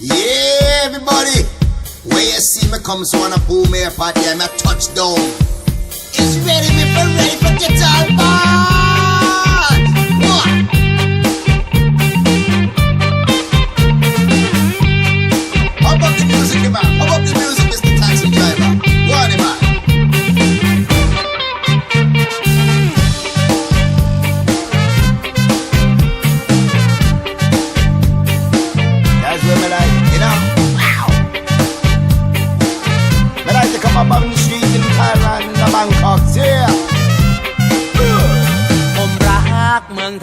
Yeah, everybody. When you see me come, so wanna pull me apart, yeah, me touchdown. It's ready, me for ready for guitar part.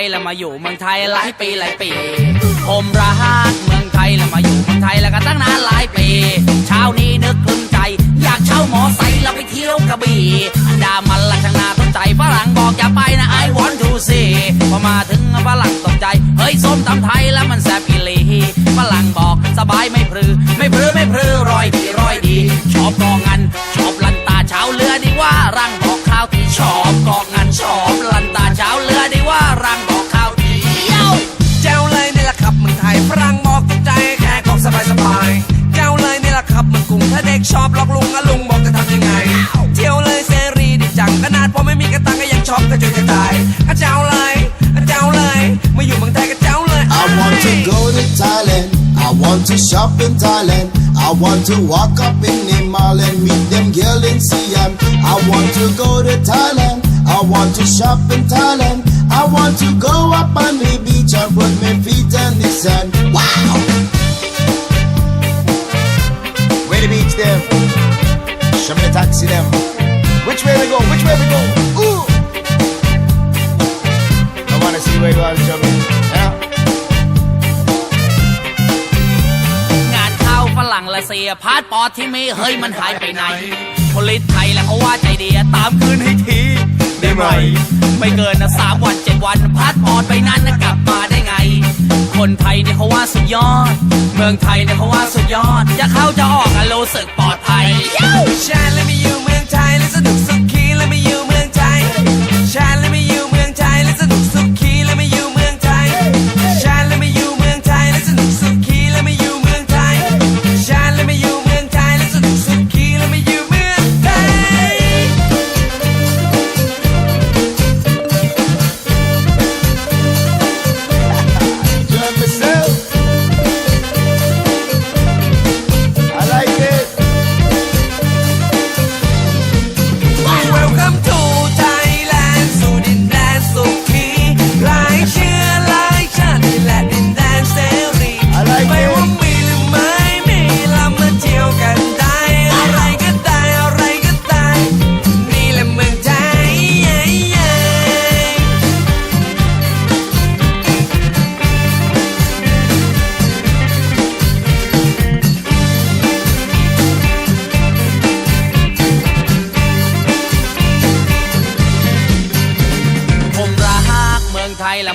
ยแล้วมาอยู่เมืองไทยหลายปีหลายปี ผมรักเมืองไทยแล้วมาอยู่เมืองไทยแล้วก็ตั้งนานหลายปีเช้านี้นึกคลึงใจ อยากเช่าหมอไซค์แล้วไปเที่ยวกระบี่อดามันละช่างน่าสนใจฝรั่งบอกอย่าไปนะ I want to see พอมาถึงฝรั่งตกใจ เฮ้ยส้มตำไทยแล้วมันแซ่บอีหลีฝรั่งบอกสบายไม่พรือ ไม่พรือไม่พรือรอยดีรอยดีชอบกองงันชอบลันตาเช้าเรือดีว่ารัง want to shop in Thailand. I want to walk up in the mall and meet them girl in Siam. I want to go to Thailand. I want to shop in Thailand. I want to go up on the beach and put my feet in the sand. Wow! Where the beach them? Show me the taxi them. Which way we go? Which way we go? Ooh! I wanna see where you are, show เสียพาสปอร์ตที่มีเฮ้ยมันหายไปไหนผลิตไทยแล้วเขาว่าใจดีตามคืนให้ที ได้ไหม ไม่เกินนะสามวันเจ็ดวันพาสปอร์ตไปนั้นนะกลับมาได้ไง คนไทยเนี่ยเขาว่าสุดยอด เมืองไทยเนี่ยเขาว่าสุดยอด จะเข้าจะออกอะรู้สึกปลอดภัยชาและไม่อยู่เมืองไทยและสนุกสุขี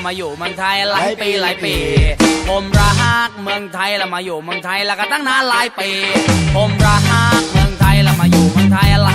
มาอยู่เมืองไทยหลายปีหลายปี ผมรักเมืองไทยแล้วมาอยู่เมืองไทยแล้วก็ตั้งนานหลายปี ผมรักเมืองไทยแล้วมาอยู่เมืองไทยหลาย